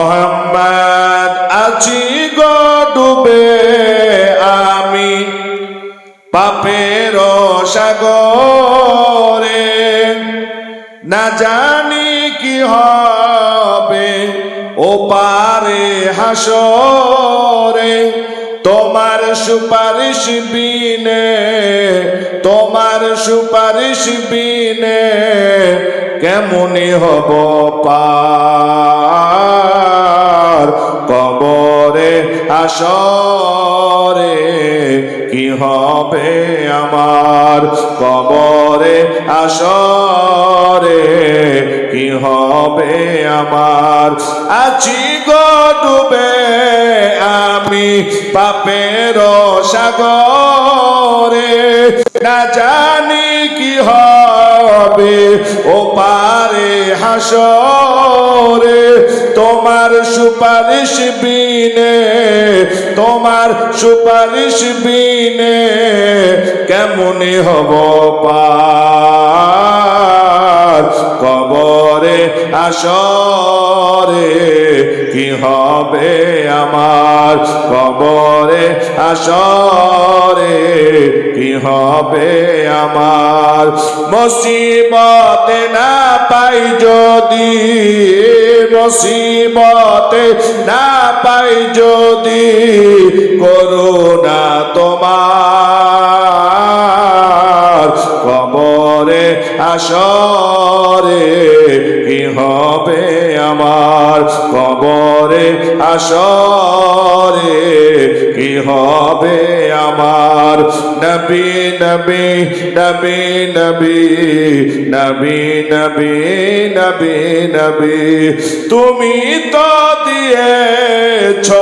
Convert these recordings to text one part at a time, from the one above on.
মোহাম্মদ আছি গো ডুবে আমি পাপের সাগরে। না জানি কি হবে ও পারে হাসরে। তোমার সুপারিশ বিনে, তোমার সুপারিশ বিনে কেমনই হব পার আসরে কি হবে আমার? কবরে, আসরে কি হবে আমার? আছি গো ডুবে আমি পাপের সাগরে। না জানি কি হবে ও পারে হাসরে। তোমার সুপারিশ বিনে তোমার সুপারিশ বিনে কেমনই হব পার? কবরে, আসরে কি হবে আমার? কবরে, আসরে কি হবে আমার? মুসিবতে না পাই যদি মুসিবতে না পাই যদি করুণা আসরে কি হবে আমার কবরে? আসরে কি হবে আমার? নবী নবী নবী নবী নবী নবী নবী নবী, তুমি তো দিয়েছ,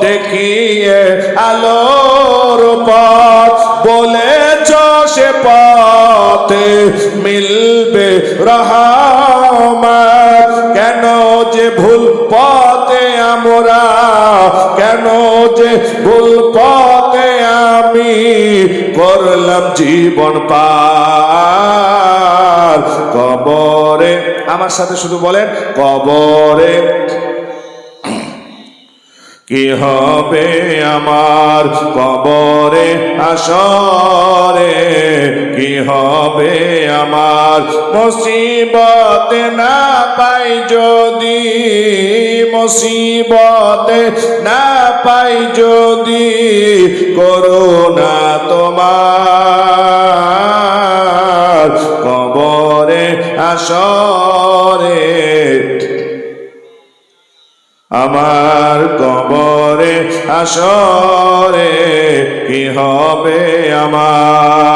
দেখিয়ে আলোর পথ, বলেছ সে পথে মিলবে রহমত। কেন যে ভুল পথে আমরা, কেন যে ভুল পথে আমি করলাম জীবন পার। কবরে, আমার সাথে শুধু বলেন, কবরে কি হবে আমার কবরে, আসরে? কি হবে আমার মুসিবতে না পাই যদি? মুসিবতে না পাই যদি? করুণা তোমার কবরে, আসরে। আমার কবরে আসরে কি হবে আমার?